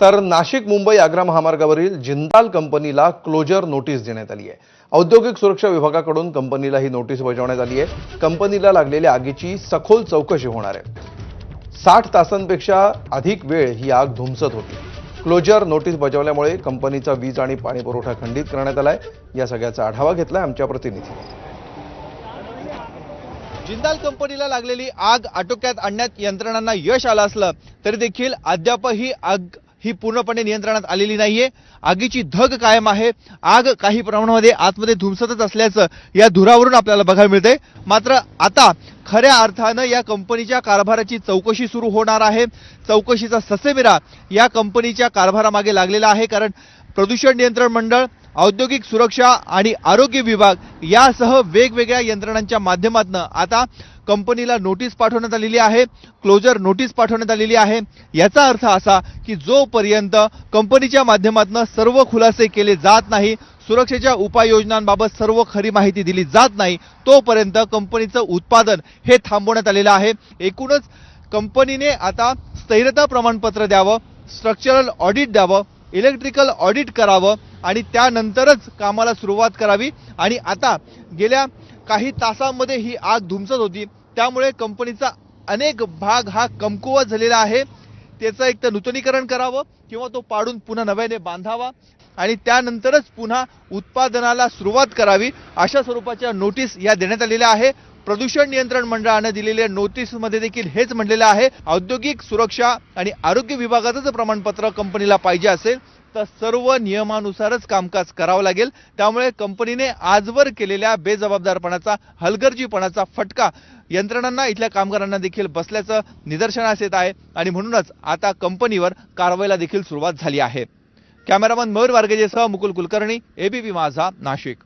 तर नाशिक मुंबई आग्रा महामार्गावरील जिंदाल कंपनीला क्लोजर नोटीस देण्यात आली आहे. औद्योगिक सुरक्षा विभागाकडून कंपनीला ही नोटीस बजावण्यात आली आहे. कंपनीला लागलेल्या आगीची सखोल चौकशी होणार आहे. साठ तासांपेक्षा अधिक वेळ ही आग धुमसत होती. क्लोजर नोटीस बजावल्यामुळे कंपनीचा वीज आणि पाणी पुरवठा खंडित करण्यात आलाय. या सगळ्याचा आढावा घेतलाय आमच्या प्रतिनिधीने जिंदाल कंपनीला लागलेली आग आटोक्यात आणण्यात यंत्रणांना यश आलं असलं तरी देखील अद्यापही आग ही पूर्णपणे नियंत्रणात आलेली नाहीये. आगीची धग कायम आहे. आग काही प्रमाणामध्ये आतमध्ये धुमसतच असल्याचं या धुरावरून आपल्याला बघायला मिळते मात्र आता खऱ्या अर्थानं या कंपनीच्या कारभाराची चौकशी सुरू होणार आहे. चौकशीचा ससेमिरा या कंपनीच्या कारभारामागे लागलेला आहे. कारण प्रदूषण नियंत्रण मंडळ औद्योगिक सुरक्षा आणि आरोग्य विभाग यासह वेगवेगळ्या यंत्रणांच्या माध्यमातून आता कंपनीला नोटीस पाठवण्यात आलेली आहे. क्लोजर नोटीस पाठवण्यात आलेली आहे. याचा अर्थ असा की जोपर्यंत कंपनीच्या माध्यमातून सर्व खुलासे केले जात नाही सुरक्षेच्या उपाययोजनांबाबत सर्व खरी माहिती दिली जात नाही तोपर्यंत कंपनीचं उत्पादन हे थांबवण्यात आलेलं आहे. एकूणच कंपनीने आता स्थैर्यता प्रमाणपत्र द्यावं स्ट्रक्चरल ऑडिट द्यावं इलेक्ट्रिकल ऑडिट करावं आणि त्यानंतरच कामाला सुरुवात करावी. आणि आता गेल्या काही तासांमध्ये ही आग धुमसत होती. त्यामुळे कंपनीचा अनेक भाग हा कमकुवत झालेला आहे. त्याचं एक तर नूतनीकरण करावं किंवा तो पाडून पुन्हा नव्याने बांधावा. आणि त्यानंतरच पुन्हा उत्पादनाला सुरुवात करावी अशा स्वरूपाच्या नोटीस या देण्यात आलेल्या आहे. प्रदूषण नियंत्रण मंडळानं दिलेल्या नोटीसमध्ये देखील हेच म्हणलेलं आहे. औद्योगिक सुरक्षा आणि आरोग्य विभागाचं जर प्रमाणपत्र कंपनीला पाहिजे असेल तर सर्व नियमानुसारच कामकाज करावं लागेल. त्यामुळे कंपनीने आजवर केलेल्या बेजबाबदारपणाचा हलगर्जीपणाचा फटका यंत्रणांना इथल्या कामगारांना देखील बसल्याचं निदर्शनास येत आहे आणि म्हणूनच आता कंपनीवर कारवाईला देखील सुरुवात झाली आहे. कॅमेरामन मयूर वार्गेजेसह मुकुल कुलकर्णी एबीपी माझा नाशिक.